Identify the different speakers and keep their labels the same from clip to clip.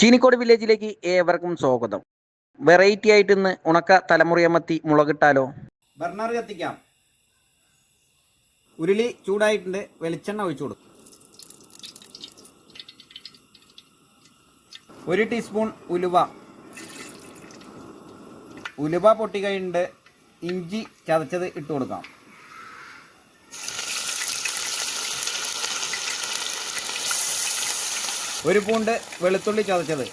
Speaker 1: ചീനിക്കോട് വില്ലേജിലേക്ക് ഏവർക്കും സ്വാഗതം. വെറൈറ്റി ആയിട്ട് ഇന്ന് ഉണക്ക തലമുറയമ്മത്തി മുളകിട്ടാലോ
Speaker 2: ബർണർ കത്തിക്കാം. ഉരുളി ചൂടായിട്ടുണ്ട്. വെളിച്ചെണ്ണ ഒഴിച്ചു കൊടുക്കും. ഒരു ടീസ്പൂൺ ഉലുവ. ഉലുവ പൊട്ടിക്കഴിഞ്ഞിട്ട് ഇഞ്ചി ചതച്ചത് ഇട്ട് കൊടുക്കാം. ഒരു പൂണ്ട് വെളുത്തുള്ളി ചതച്ചത്.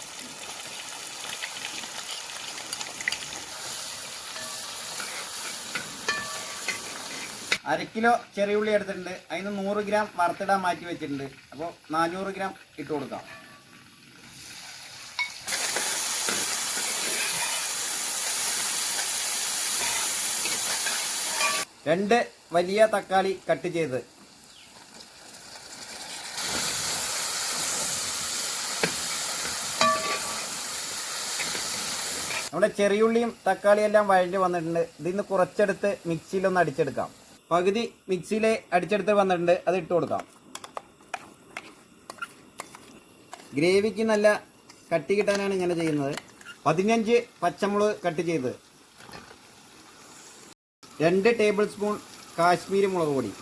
Speaker 2: അര കിലോ ചെറിയ ഉള്ളി എടുത്തിട്ടുണ്ട്. അതിന് നൂറ് ഗ്രാം വറുത്തിടാൻ മാറ്റി വെച്ചിട്ടുണ്ട്. അപ്പോൾ നാനൂറ് ഗ്രാം ഇട്ട് കൊടുക്കാം. രണ്ട് വലിയ തക്കാളി കട്ട് ചെയ്ത് നമ്മുടെ ചെറിയുള്ളിയും തക്കാളിയും എല്ലാം വഴണ്ടി വന്നിട്ടുണ്ട്. ഇതിൽ നിന്ന് കുറച്ചെടുത്ത് മിക്സിയിലൊന്ന് അടിച്ചെടുക്കാം. പകുതി മിക്സിയിൽ അടിച്ചെടുത്ത് വന്നിട്ടുണ്ട്. അത് ഇട്ട് കൊടുക്കാം. ഗ്രേവിക്ക് നല്ല കട്ടി കിട്ടാനാണ് ഇങ്ങനെ ചെയ്യുന്നത്. പതിനഞ്ച് പച്ചമുളക് കട്ട് ചെയ്ത് രണ്ട് ടേബിൾ സ്പൂൺ കാശ്മീരി മുളക് പൊടി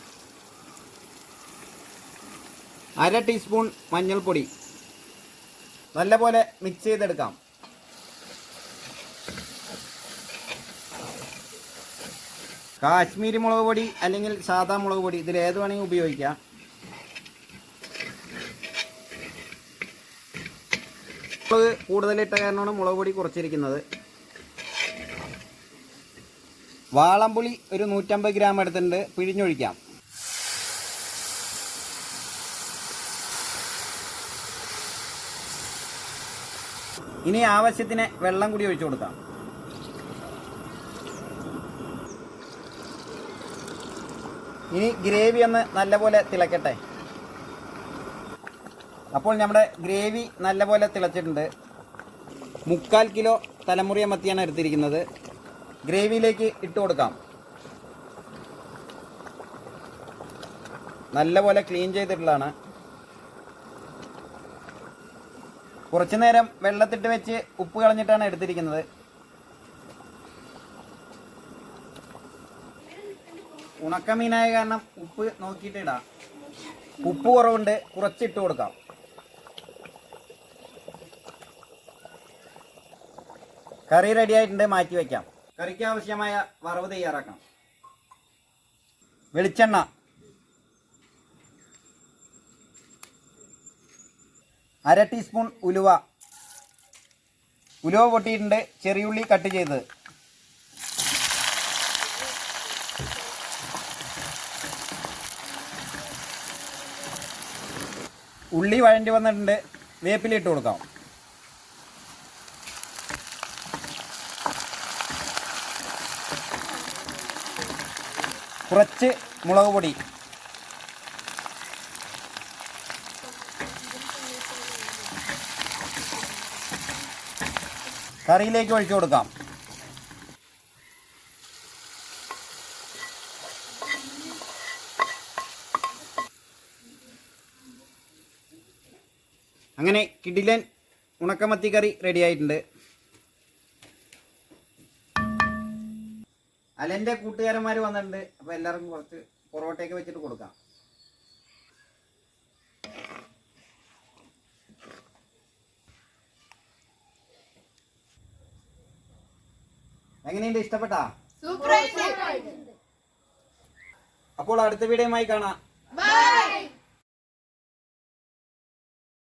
Speaker 2: അര ടീസ്പൂൺ മഞ്ഞൾപ്പൊടി നല്ലപോലെ മിക്സ് ചെയ്തെടുക്കാം. കാശ്മീരി മുളക് പൊടി അല്ലെങ്കിൽ സാധാ മുളക് പൊടി ഇതിൽ ഏത് വേണമെങ്കിൽ ഉപയോഗിക്കാം. മുളക് കൂടുതലിട്ട കാരണമാണ് മുളക് പൊടി കുറച്ചിരിക്കുന്നത്. വാളംപുളി ഒരു നൂറ്റമ്പത് ഗ്രാം എടുത്തിട്ടുണ്ട്. പിഴിഞ്ഞൊഴിക്കാം. ഇനി ആവശ്യത്തിന് വെള്ളം കൂടി ഒഴിച്ചു കൊടുക്കാം. ഇനി ഗ്രേവി ഒന്ന് നല്ലപോലെ തിളക്കട്ടെ. അപ്പോൾ നമ്മുടെ ഗ്രേവി നല്ലപോലെ തിളച്ചിട്ടുണ്ട്. മുക്കാൽ കിലോ തലമുറിയ മത്തിയാണ് എടുത്തിരിക്കുന്നത്. ഗ്രേവിയിലേക്ക് ഇട്ട് കൊടുക്കാം. നല്ലപോലെ ക്ലീൻ ചെയ്തിട്ടുള്ളതാണ്. കുറച്ചു നേരം വെള്ളത്തിട്ട് വെച്ച് ഉപ്പ് കളഞ്ഞിട്ടാണ് എടുത്തിരിക്കുന്നത്. ഉണക്കമീനായ കാരണം ഉപ്പ് നോക്കിയിട്ട് ഇടാം. ഉപ്പ് കുറവുണ്ട് കുറച്ചിട്ട് കൊടുക്കാം. കറി റെഡി ആയിട്ടുണ്ട് മാറ്റി വയ്ക്കാം കറിക്ക് ആവശ്യമായ വറവ് തയ്യാറാക്കാം വെളിച്ചെണ്ണ. അര ടീസ്പൂൺ ഉലുവ. ഉലുവ പൊട്ടിയിട്ടുണ്ട് ചെറിയുള്ളി കട്ട് ചെയ്തത് ഉള്ളി വഴണ്ടി വന്നിട്ടുണ്ട്. വേപ്പിലിട്ട് കൊടുക്കാം. കുറച്ച് മുളക് പൊടി. കറിയിലേക്ക് ഒഴിച്ചു കൊടുക്കാം. അങ്ങനെ കിടിലൻ ഉണക്കമത്തി കറി റെഡി ആയിട്ടുണ്ട്. അലന്റെ കൂട്ടുകാരന്മാർ വന്നിട്ടുണ്ട്. അപ്പോൾ എല്ലാവർക്കും കുറച്ച് പൊറോട്ടയൊക്കെ വെച്ചിട്ട് കൊടുക്കാം. എങ്ങനെയുണ്ട്? ഇഷ്ടപ്പെട്ടാ? അപ്പോൾ അടുത്ത വീഡിയോയുമായി കാണാം.